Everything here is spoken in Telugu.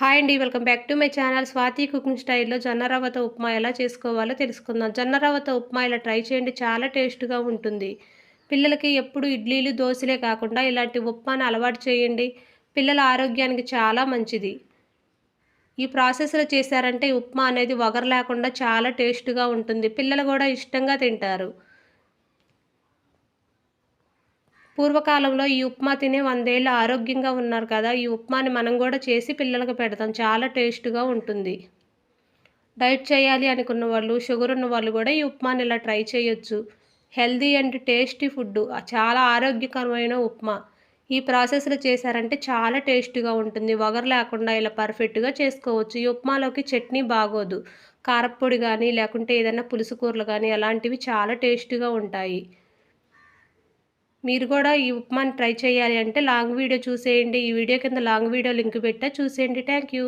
హాయ్ అండి welcome back to my channel. Swathi cooking స్టైల్లో జొన్న రవ్వతో ఉప్మా ఎలా చేసుకోవాలో తెలుసుకుందాం. జొన్న రవ్వతో ఉప్మా ఇలా ట్రై చేయండి చాలా టేస్ట్గా ఉంటుంది. పిల్లలకి ఎప్పుడు ఇడ్లీలు దోశలే కాకుండా ఇలాంటి ఉప్మాను అలవాటు చేయండి. పిల్లల ఆరోగ్యానికి చాలా మంచిది. ఈ ప్రాసెస్లో చేశారంటే ఉప్మా అనేది వగర లేకుండా చాలా టేస్ట్గా ఉంటుంది. పిల్లలు కూడా ఇష్టంగా తింటారు. పూర్వకాలంలో ఈ ఉప్మా తినే వందేళ్ళు ఆరోగ్యంగా ఉన్నారు కదా ఈ ఉప్మాని మనం కూడా చేసి పిల్లలకు పెడతాం. చాలా టేస్ట్గా ఉంటుంది. డైట్ చేయాలి అనుకున్న వాళ్ళు షుగర్ ఉన్న వాళ్ళు కూడా ఈ ఉప్మాని ఇలా ట్రై చేయొచ్చు. హెల్దీ అండ్ టేస్టీ ఫుడ్ చాలా ఆరోగ్యకరమైన ఉప్మా. ఈ ప్రాసెస్లో చేశారంటే చాలా టేస్టీగా ఉంటుంది. వగరు లేకుండా ఇలా పర్ఫెక్ట్గా చేసుకోవచ్చు. ఈ ఉప్మాలోకి చట్నీ బాగోదు. కారప్పొడి కానీ లేకుంటే ఏదైనా పులుసు కూరలు కానీ అలాంటివి చాలా టేస్టీగా ఉంటాయి. మీరు కూడా ఈ ఉప్మాని ట్రై చేయాలి అంటే లాంగ్ వీడియో చూసేయండి. ఈ వీడియో కింద లాంగ్ వీడియో లింక్ పెట్టా. చూసేయండి. Thank you